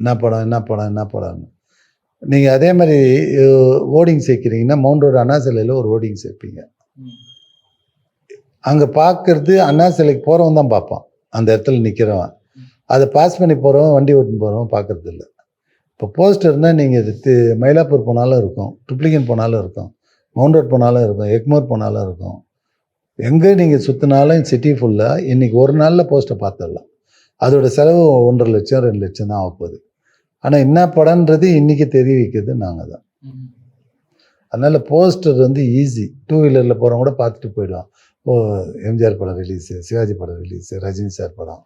என்ன படம் என்ன படம் என்ன படம்னு. நீங்கள் அதே மாதிரி ஓடிங் சேர்க்குறீங்கன்னா மவுண்ட் ரோடு அண்ணா சிலையில் ஒரு ஓடிங் சேர்ப்பீங்க. அங்கே பார்க்கறது அண்ணா சிலைக்கு போகிறவன் தான் பார்ப்பான். அந்த இடத்துல நிற்கிறவன் அதை பாஸ் பண்ணி போகிறவன் வண்டி ஓட்டின்னு போகிறவன் பார்க்கறது இல்லை இப்போ போஸ்டர்னால் நீங்கள் மயிலாப்பூர் போனாலும் இருக்கும் ட்ரிப்ளிகன் போனாலும் இருக்கும். மவுண்ட் ரோட் போனாலும் இருக்கும் எக்மோர் போனாலும் இருக்கும். எங்கே நீங்கள் சுற்றினாலும் சிட்டி ஃபுல்லாக இன்றைக்கி ஒரு நாளில் போஸ்டர் பார்த்துடலாம். அதோட செலவு ஒன்றரை லட்சம் ரெண்டு லட்சம் தான் ஆகப்போகுது ஆனால் என்ன படம்ன்றது இன்றைக்கி தெரிய வைக்கிறது நாங்கள் தான். அதனால் போஸ்டர் வந்து ஈஸி டூ வீலரில் போகிறவங்க கூட பார்த்துட்டு போயிடுவான். ஓ எம்ஜிஆர் படம் ரிலீஸு சிவாஜி படம் ரிலீஸு ரஜினி சார் படம்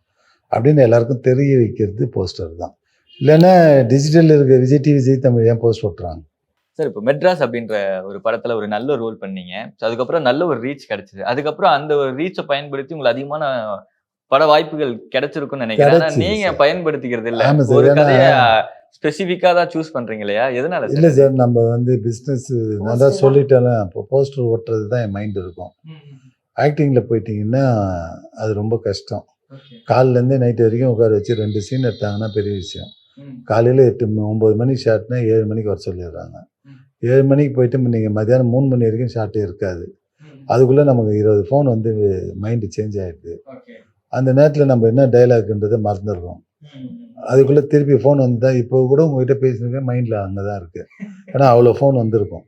அப்படின்னு எல்லாருக்கும் தெரிய வைக்கிறது போஸ்டர் தான். இல்லைன்னா டிஜிட்டல் இருக்க விஜய் டிவி ஜி தமிழ் ஏன் போஸ்ட் ஓட்டுறாங்க சார் இப்போ மெட்ராஸ் அப்படின்ற ஒரு படத்துல ஒரு நல்ல ரோல் பண்ணீங்க. So, அதுக்கப்புறம் நல்ல ஒரு ரீச் கிடைச்சது. அதுக்கப்புறம் அந்த ஒரு ரீச்சை பயன்படுத்தி உங்களுக்கு அதிகமான பட வாய்ப்புகள் கிடைச்சிருக்கும்னு நினைக்கிறேன். நீங்க. பயன்படுத்திக்கிறது இல்ல. ஒரு கதைய ஸ்பெசிஃபிக்கா தான் சூஸ் பண்றீங்க இல்லையா? எதனால இல்லை சார் நம்ம வந்து பிஸ்னஸ் நான் தான் சொல்லிட்டேன் இப்போ போஸ்டர் ஓட்டுறது தான் என் மைண்ட் இருக்கும். ஆக்டிங்கில் போயிட்டீங்கன்னா அது ரொம்ப கஷ்டம். காலிலேருந்து நைட் வரைக்கும் உட்கார வச்சு ரெண்டு சீன் எடுத்தாங்கன்னா பெரிய விஷயம். காலையில் எட்டு ஒம்பது மணிக்கு ஷார்ட்னா ஏழு மணிக்கு வர சொல்லிடுறாங்க. ஏழு மணிக்கு போயிட்டு நீங்கள் மத்தியானம் மூணு மணி வரைக்கும் ஷார்ட்டே இருக்காது. அதுக்குள்ளே நமக்கு இருபது ஃபோன் வந்து மைண்டு சேஞ்ச் ஆகிடுது அந்த நேரத்தில் நம்ம என்ன டைலாக்ன்றதை மறந்துடுறோம். அதுக்குள்ளே திருப்பி ஃபோன் வந்தா இப்போ கூட உங்ககிட்ட பேசினது மைண்டில் அங்கே தான் இருக்குது ஏன்னா அவ்வளோ ஃபோன் வந்திருக்கும்.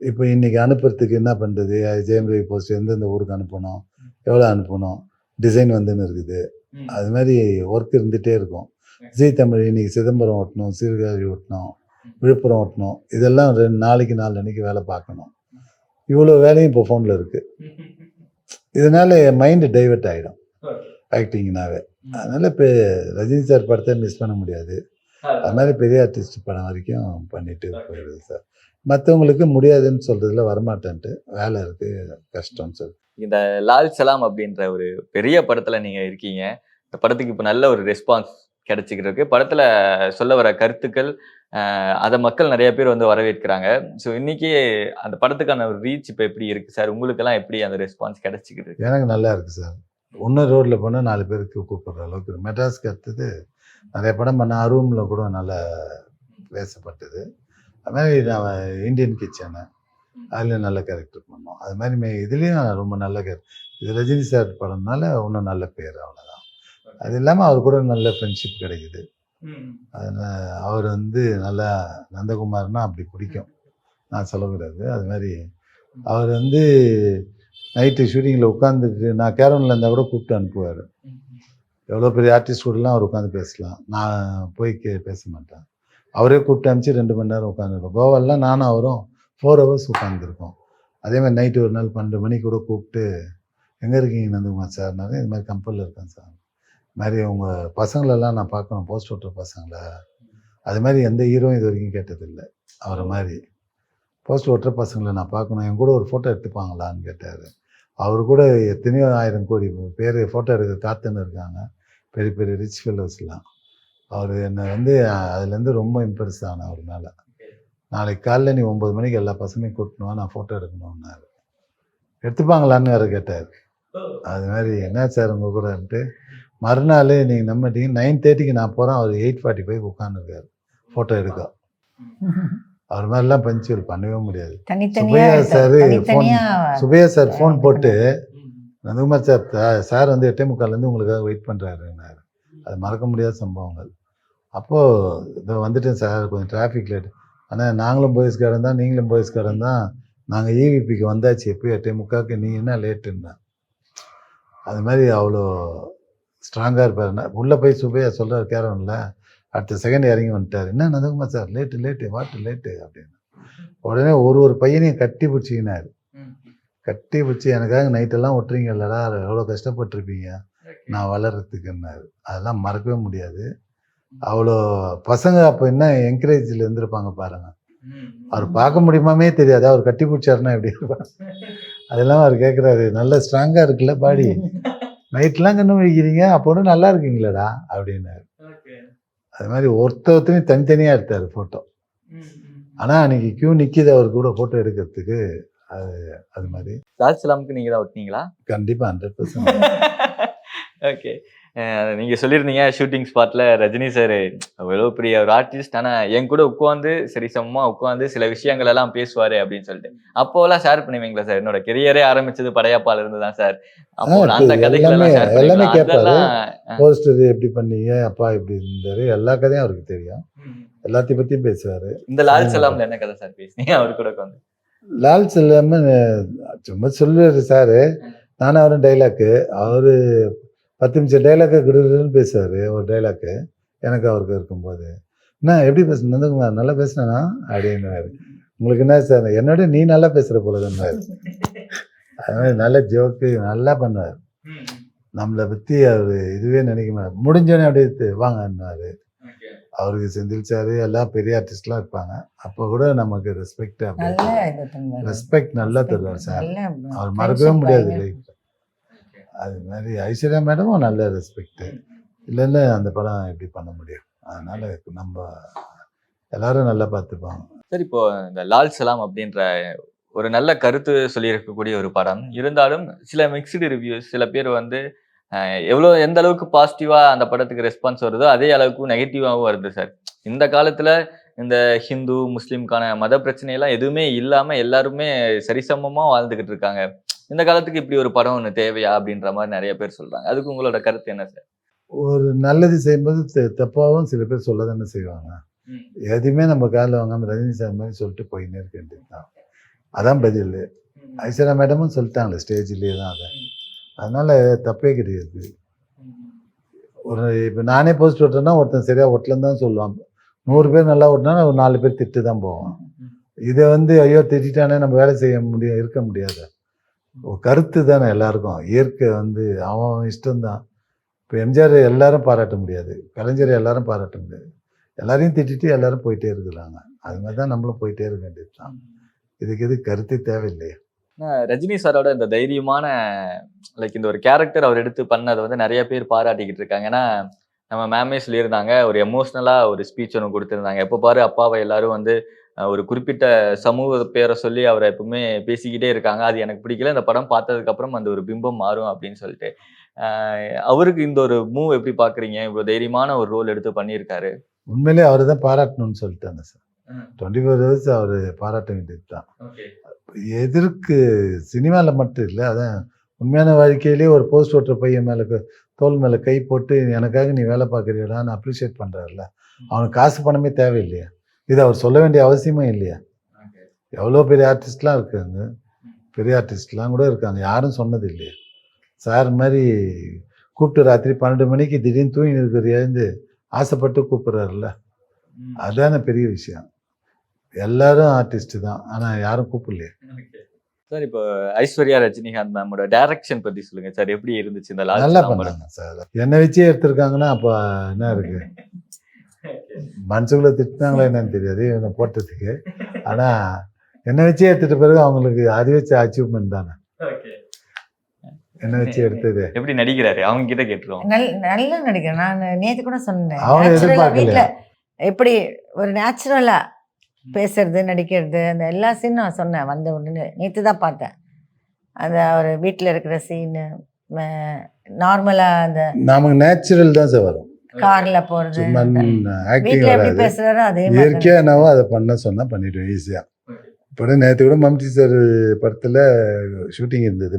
இப்போ இன்றைக்கி அனுப்புறதுக்கு என்ன பண்ணுறது ஜெயம் ரவி போஸ்ட் எந்தெந்த ஊருக்கு அனுப்பணும் எவ்வளோ அனுப்பணும் டிசைன் வந்துன்னு இருக்குது. அது மாதிரி ஒர்க் இருந்துகிட்டே இருக்கும். விஜய் தமிழ் இன்னைக்கு சிதம்பரம் ஓட்டணும் சீர்காழி ஓட்டணும். விழுப்புரம் ஓட்டணும். இதெல்லாம் ரெண்டு நாளைக்கு நாலு அன்னைக்கு வேலை பார்க்கணும். இவ்வளோ வேலையும் இப்போ ஃபோனில் இருக்குது இதனால் என் மைண்டு டைவெர்ட் ஆகிடும் ஆக்டிங்னாவே அதனால் இப்போ ரஜினி சார் படத்தை மிஸ் பண்ண முடியாது. அது மாதிரி பெரிய ஆர்டிஸ்ட் படம் வரைக்கும் பண்ணிட்டு போயிடுது சார். மற்றவங்களுக்கு முடியாதுன்னு சொல்கிறதுல வரமாட்டேன்ட்டு. வேலை இருக்குது கஷ்டம்னு சொல்லி இந்த லால் சலாம் அப்படின்ற ஒரு பெரிய படத்துல நீங்க இருக்கீங்க. இந்த படத்துக்கு இப்போ நல்ல ஒரு ரெஸ்பான்ஸ் கிடைச்சிக்கிட்டு படத்துல சொல்ல வர கருத்துக்கள் அதை மக்கள் நிறைய பேர் வந்து வரவேற்கிறாங்க. ஸோ இன்னைக்கு அந்த படத்துக்கான ஒரு ரீச் இப்போ எப்படி இருக்கு சார்? உங்களுக்கெல்லாம் எப்படி அந்த ரெஸ்பான்ஸ் கிடைச்சிக்கிட்டு இருக்கு? எனக்கு நல்லா இருக்குது சார். ஒன்று ரோட்டில் போனால் நாலு பேருக்கு கூப்பிடுற அளவுக்கு. மெட்ராஸ்க்கு அடுத்தது நிறைய படம் பண்ண அரூமில் கூட நல்லா பேசப்பட்டது. அது மாதிரி நான் இந்தியன் கிச்சனு அதில் நல்ல கேரக்டர் பண்ணோம். அது மாதிரி மே இதுலேயும் ரொம்ப நல்ல கேர் இது ரஜினி சார் படம்னால இன்னும் நல்ல பேர் அவ்வளோதான் அது இல்லாமல் அவர் கூட நல்ல ஃப்ரெண்ட்ஷிப் கிடைக்குது. அதனால் அவர் வந்து நல்லா நந்தகுமார்னா அப்படி பிடிக்கும். நான் சொல்லக்கூடாது. அது மாதிரி அவர் வந்து நைட்டு ஷூட்டிங்கில் உட்காந்துட்டு நான் கேரவனில் இருந்தால் கூட கூப்பிட்டு அனுப்புவார். எவ்வளோ பெரிய ஆர்டிஸ்ட் கூடலாம் அவர் உட்காந்து பேசலாம். நான் போய் கே பேச மாட்டேன். அவரே கூப்பிட்டு அனுப்பிச்சு ரெண்டு மணி நேரம் உட்காந்துருப்போம் கோவாலெலாம் நானும் அவரும் ஃபோர் ஹவர்ஸ் உட்காந்துருக்கோம் அதே மாதிரி நைட்டு ஒரு நாள் பன்னெண்டு மணிக்கு கூட கூப்பிட்டு எங்கே இருக்கீங்க நந்தகுமார் சார்னாரு? இது மாதிரி கம்பெனியில் இருக்கேன் சார். மாதிரி உங்கள் பசங்களெல்லாம் நான் பார்க்கணும் போஸ்ட் விட்டுற பசங்களை. அது மாதிரி எந்த ஹீரோவும் இது வரைக்கும் கேட்டதில்லை. அவரை மாதிரி. போஸ்ட் ஓட்டுற பசங்களை நான் பார்க்கணும். என் கூட ஒரு ஃபோட்டோ எடுத்துப்பாங்களான்னு கேட்டார். அவர் கூட எத்தனையோ ஆயிரம் கோடி பேர் ஃபோட்டோ எடுக்க காத்துன்னு இருக்காங்க. பெரிய பெரிய ரிச் ஃபெல்லோஸ்லாம் அவர் என்னை வந்து அதுலேருந்து ரொம்ப இம்ப்ரெஸ் ஆனேன் அவர் மேலே. நாளைக்கு காலைல நீ ஒம்பது மணிக்கு எல்லா பசங்களையும் கூட்டணுவா நான் ஃபோட்டோ எடுக்கணும்னாரு. எடுத்துப்பாங்களான்னு வேறு கேட்டார். அது மாதிரி என்ன சார் உங்கள் கூடன்ட்டு? மறுநாள் நீங்கள் நம்பிட்டீங்க நைன் தேர்ட்டிக்கு நான் போகிறேன் அவர் எயிட் ஃபார்ட்டி ஃபைவ் உட்காந்துருக்காரு ஃபோட்டோ எடுக்க. அவர் மாதிரிலாம் பஞ்சுவல் பண்ணவே முடியாது. சுபையா சார் தனித்தனியா சுபையா சார் ஃபோன் போட்டு நந்தகுமார் சார் சார் வந்து எட்டே முக்கால்லேருந்து உங்களுக்காக வெயிட் பண்ணுறாருன்னாரு அது மறக்க முடியாத சம்பவங்கள். அப்போது இதோ வந்துட்டேன் சார். கொஞ்சம் டிராஃபிக் லேட் ஆனால் நாங்களும் போயஸ்காரன் தான் நீங்களும் போயஸ்காரன் தான். நாங்கள் ஈவிபிக்கு வந்தாச்சு. எப்போ எட்டே முக்காக்கு நீ என்ன லேட்டுன்னா அது மாதிரி அவ்வளோ ஸ்ட்ராங்காக இருப்பார். உள்ளே போய் சுபையா சொல்கிறார் கேரவனில். அடுத்த செகண்ட் இறங்கி வந்துட்டார். என்ன Nandakumar sir? Late late what late அப்படின்னு. உடனே ஒரு ஒரு பையனையும் கட்டி பிடிச்சிக்கினார். கட்டி பிடிச்சி எனக்காக நைட்டெல்லாம் ஒட்டுறீங்க இல்லடா எவ்வளோ கஷ்டப்பட்டிருப்பீங்க? நான் வளர்றதுக்குன்னாரு. அதெல்லாம் மறக்கவே முடியாது. அவ்வளோ பசங்க அப்போ என்ன என்கரேஜில் இருந்திருப்பாங்க பாருங்க. அவர் பார்க்க முடியுமாமே தெரியாது. அவர் கட்டி பிடிச்சாருன்னா எப்படி இருப்பார்? [LAUGHS] அதெல்லாம் அவர் கேட்குறாரு நல்ல ஸ்ட்ராங்காக இருக்குல்ல பாடி. [LAUGHS] நைட்லாம் கண்ணு வைக்கிறீங்க அப்போ நல்லா இருக்கீங்களேடா அப்படின்னாரு. அது மாதிரி ஒருத்த ஒருத்தனையும் தனித்தனியாக எடுத்தார் ஃபோட்டோ ஆனால் அன்னைக்கு கியூ நிற்கிது அவர் கூட ஃபோட்டோ எடுக்கிறதுக்கு. அது அது மாதிரி. லால் சலாமுக்கு நீங்க தான் ஒட்டினீங்களா? கண்டிப்பாக ஹண்ட்ரட் பர்சன்ட் ஓகே. நீங்க சொல்லியிருந்தீங்க ஷூட்டிங் ஸ்பாட்ல ரஜினி சார் எவ்வளோ பெரிய ஒரு ஆர்டிஸ்ட் ஆனா என் கூட உட்காந்து சரி சமமா உட்காந்து சில விஷயங்கள் எல்லாம் பேசுவாரு அப்படின்னு சொல்லிட்டு. அப்போலாம் ஷேர் பண்ணுவீங்களா சார் என்னோட கெரியரே ஆரம்பிச்சது படையாப்பால இருந்து தான் சார் அப்போ அந்த கதைகள் எல்லாம் எல்லாமே- எல்லாமே கேட்பாரு. எப்படி பண்ணீங்க? அப்பா இப்படி இருந்தாரு? எல்லா கதையும் அவருக்கு தெரியும். எல்லாத்தையும் பற்றியும் பேசுவார். இந்த லால் சலாம்ல என்ன கதை சார் பேசுனீங்க? அவர் கூட உட்காந்து லால் செல்லாம சும்மா சொல்லுவார் சார் நானும் அவரும் டைலாக்கு அவர் பத்து நிமிஷம் டைலாக்கு கிடுன்னு பேசுவார் ஒரு டைலாக்கு எனக்கு அவருக்கு இருக்கும்போது என்ன எப்படி பேச நந்தகுமார் நல்லா பேசுனா அப்படின்னாரு உங்களுக்கு என்ன சார் என்னோட நீ நல்லா பேசுகிற போல தான் அது மாதிரி நல்ல ஜோக்கு நல்லா பண்ணுவார். நம்மளை பற்றி அவர் இதுவே நினைக்க மாட்டார். முடிஞ்சோடனே அப்படியே வாங்கன்னாரு அவருக்கு செந்தில் சார் எல்லாம் பெரிய ஆர்டிஸ்ட்லாம் இருப்பாங்க. அப்போ கூட நமக்கு ரெஸ்பெக்ட். ரெஸ்பெக்ட் நல்லா தருவார் சார். அவர் மறக்கவே முடியாது லைஃப் அது மாதிரி ஐஸ்வர்யா மேடமும் நல்ல ரெஸ்பெக்ட் இல்லை அந்த படம் எப்படி பண்ண முடியும்? அதனால நம்ம எல்லாரும் நல்லா பார்த்துப்பாங்க சார் இப்போ இந்த லால் சலாம் அப்படின்ற ஒரு நல்ல கருத்து சொல்லியிருக்கக்கூடிய ஒரு படம். இருந்தாலும் சில மிக்சடு ரிவ்யூஸ் சில பேர் வந்து எவ்வளோ எந்த அளவுக்கு பாசிட்டிவாக அந்த படத்துக்கு ரெஸ்பான்ஸ் வருதோ அதே அளவுக்கு நெகட்டிவாகவும் வருது சார் இந்த காலத்தில் இந்த ஹிந்து முஸ்லீம்கான மத பிரச்சனையெல்லாம் எதுவுமே இல்லாமல் எல்லாருமே சரிசமமாக வாழ்ந்துக்கிட்டு இருக்காங்க. இந்த காலத்துக்கு இப்படி ஒரு படம் ஒன்று தேவையா அப்படின்ற மாதிரி நிறைய பேர் சொல்றாங்க. அதுக்கு உங்களோட கருத்து என்ன சார்? ஒரு நல்லது செய்யும்போது தெ- தப்பாவும் சில பேர் சொல்ல தானே செய்வாங்க. எதுவுமே நம்ம காலில் வாங்காம ரஜினி சார் மாதிரி சொல்லிட்டு போயின்னே இருக்க வேண்டியது தான். அதான் பதில். ஐஸ்வர்யா மேடமும் சொல்லிட்டாங்களே ஸ்டேஜ்லேயே தான் அதை. அதனால தப்பே கிடையாது. ஒரு இப்போ நானே போஸ்ட் ஓட்டுறேன்னா ஒருத்தன் சரியா ஒட்டலன்னு தான் சொல்லுவான். நூறு பேர் நல்லா ஓட்டினா ஒரு நாலு பேர் திட்டு தான் போவான். இதை வந்து ஐயோ திட்டானே நம்ம வேலை செய்ய முடியும் இருக்க முடியாது. கருத்து தானே எல்லாருக்கும். இயற்கை வந்து அவன் அவன் இஷ்டம்தான். இப்போ எம்ஜிஆர் எல்லாரும் பாராட்ட முடியாது. கலைஞர் எல்லாரும் பாராட்ட முடியாது. எல்லாரையும் திட்டிட்டு எல்லாரும் போயிட்டே இருக்கிறாங்க. அது மாதிரி தான் நம்மளும் போயிட்டே இருக்க வேண்டியது தான் இதுக்கு எது கருத்து தேவையில்லையே. ரஜினி சாரோட இந்த தைரியமான லைக் இந்த ஒரு கேரக்டர் அவர் எடுத்து பண்ணதை வந்து நிறைய பேர் பாராட்டிக்கிட்டு இருக்காங்க. ஏன்னா நம்ம மேமே சொல்லியிருந்தாங்க ஒரு எமோஷ்னலாக ஒரு ஸ்பீச் ஒன்று கொடுத்துருந்தாங்க. எப்போ பாரு அப்பாவை எல்லாரும் வந்து ஒரு குறிப்பிட்ட சமூக பேரை சொல்லி அவரை எப்பவுமே பேசிக்கிட்டே இருக்காங்க. அது எனக்கு பிடிக்கல. இந்த படம் பார்த்ததுக்கு அப்புறம் அந்த ஒரு பிம்பம் மாறும் அப்படின்னு சொல்லிட்டு. அவருக்கு இந்த ஒரு மூவ் எப்படி பாக்குறீங்க இவ்வளவு தைரியமான ஒரு ரோல் எடுத்து பண்ணியிருக்காரு. உண்மையிலேயே அவரை தான் பாராட்டணும்னு சொல்லிட்டாங்க சார். டுவெண்ட்டி ஃபோர் ஹவர்ஸ் அவர் பாராட்ட வேண்டியது தான் எதற்கு சினிமாவில் மட்டும் இல்லை அதான் உண்மையான வாழ்க்கையிலேயே ஒரு போஸ்ட் ஓட்டுற பையன் மேலே தோள் மேலே கை போட்டு எனக்காக நீ வேலை பார்க்குறியடான்னு அப்ரிஷியேட் பண்ணுறாருல அவனுக்கு காசு பணமே தேவையில்லையா. இது அவர் சொல்ல வேண்டிய அவசியமே இல்லையா. எவ்வளோ பெரிய ஆர்டிஸ்ட்லாம் இருக்காங்க. பெரிய ஆர்டிஸ்ட்லாம் கூட இருக்காங்க. யாரும் சொன்னது இல்லையா. சார் மாதிரி கூப்பிட்டு ராத்திரி பன்னெண்டு மணிக்கு திடீர்னு தூங்கி இருக்கிற எழுந்து ஆசைப்பட்டு கூப்பிட்றாருல அதான பெரிய விஷயம். எல்லாரும் ஆர்டிஸ்ட் தான். ஆனால் யாரும் கூப்பிடலையே. சார் இப்போ ஐஸ்வர்யா ரஜினிகாந்த் மேமோட டைரக்ஷன் பத்தி சொல்லுங்க. சார் எப்படி இருந்துச்சு இந்த லால் நல்லா? பண்ணாங்க சார். என்னை வச்சே எடுத்திருக்காங்கன்னா அப்போ என்ன இருக்கு? மனசுக்குள்ள திட்டினாங்களா என்னன்னு தெரியாது. இவனை போட்டதுக்கு. ஆனால் என்னை வச்சு எடுத்துட்ட பிறகு அவங்களுக்கு அது வச்ச அச்சீவ்மெண்ட் தானே. என்னை வச்சு எடுத்தது. எப்படி நடிக்கிறாரு? அவங்க கிட்ட கேட்டுருவோம். நல் நல்ல நடிகர் நான் நேத்து கூட சொன்னேன். அவங்க? வீட்ல எப்படி ஒரு நேச்சுரலா பேசுறது நடிக்கிறது அந்த எல்லா சீனும் நான் சொன்னேன். வந்த உடனே நேத்து தான் பார்த்தேன். அந்த அவர் வீட்டில் இருக்கிற சீனு நார்மலா அந்த நமக்கு நேச்சுரல் தான் சார் வரும். கார்ல போறது வீட்ல எப்படி வராது. பேசுறாரோ அதே மாதிரி இயற்கையா என்னவோ அதை பண்ண சொன்னா பண்ணிடுவேன் ஈஸியா இப்போ நேற்று கூட மம்டி சார் படத்துல ஷூட்டிங் இருந்தது.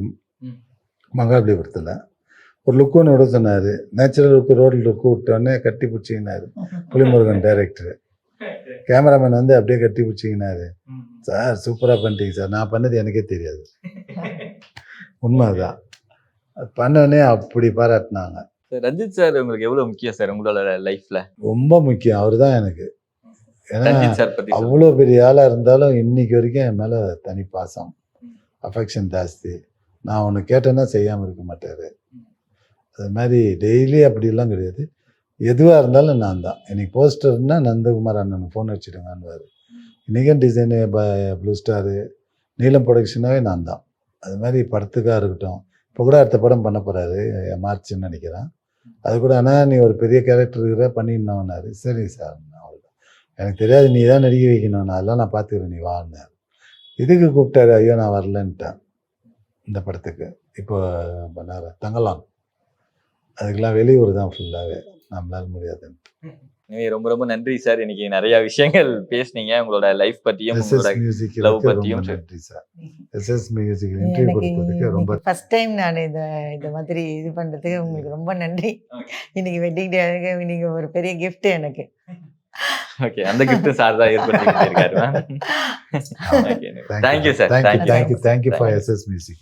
மகாபலிபுரத்தில் ஒரு லுக்கு ஒன்று விட சொன்னார். நேச்சுரல் லுக்கு ரோடில் லுக்கு விட்டோன்னே கட்டி பிடிச்சிக்கினாரு. புலிமுருகன் டைரக்டர் கேமராமேன் வந்து அப்படியே கட்டி பிடிச்சிக்கினாரு. சார் சூப்பராக பண்ணிட்டீங்க சார். நான் பண்ணது எனக்கே தெரியாது. உண்மை அது பண்ணோடனே அப்படி பாராட்டினாங்க. ரஞ்சித் சார் உங்களுக்கு எவ்வளவு முக்கியம் சார் உங்களோட லைஃப்ல ரொம்ப முக்கியம். அவர் தான் எனக்கு. ஏன்னா ரஞ்சித் சார் பத்தி. அவ்வளோ பெரிய ஆளாக இருந்தாலும் இன்னைக்கு வரைக்கும் என் மேலே தனி பாசம் அஃபெக்ஷன் ஜாஸ்தி. நான் ஒன்று கேட்டேன்னா செய்யாமல் இருக்க மாட்டார். அது மாதிரி டெய்லி அப்படிலாம் கிடையாது. எதுவாக இருந்தாலும் நான் தான். இன்னைக்கு போஸ்டர்னா நந்தகுமார் அண்ணனுக்கு ஃபோன் வச்சுடுங்கன்னுவார் இன்றைக்கும் டிசைனு ப்ளூ ஸ்டாரு நீலம் ப்ரொடக்ஷனாகவே நான் தான். அது மாதிரி படத்துக்காக இருக்கட்டும். இப்போ கூட அடுத்த படம் பண்ண போகிறாரு மார்ச்னு நினைக்கிறேன். அது கூட ஆனால் நீ ஒரு பெரிய கேரக்டர் இருக்கிற பண்ணிடணும்னாரு சரி சார் அவ்வளோதான் எனக்கு தெரியாது நீ தான் நடிக்க வைக்கணும் நான் அதெல்லாம் நான் பார்த்துக்கிறேன் நீ வான்னாரு இதுக்கு கூப்பிட்டாரு ஐயோ நான் வரலன்ட்டேன். இந்த படத்துக்கு. இப்போ பண்ணார் தங்கலாம் அதுக்கெல்லாம் வெளியூர் தான் ஃபுல்லாகவே நம்மளால முடியாதுன்ட்டு. எனவே ரொம்ப ரொம்ப நன்றி சார் இன்னைக்கு நிறைய விஷயங்கள் பேசுனீங்க. உங்களோட லைஃப் பத்தியும் உங்களோட ரொம்ப பத்தியும் நன்றி சார் எஸ்எஸ் மியூசிக் இன்டர்வியூ எனக்கு கொடுத்ததுக்கு ரொம்ப ஃபர்ஸ்ட் டைம் நான் இதை இந்த மாதிரி இது பண்றதுக்கு உங்களுக்கு ரொம்ப நன்றி. இன்னைக்கு வெட்டிங் டே நீங்க ஒரு பெரிய gift எனக்கு. ஓகே அந்த கிஃப்ட் சார் தான் ஏற்படுத்தி இருக்காரு thank you sir thank you thank you thank you thank you for SS music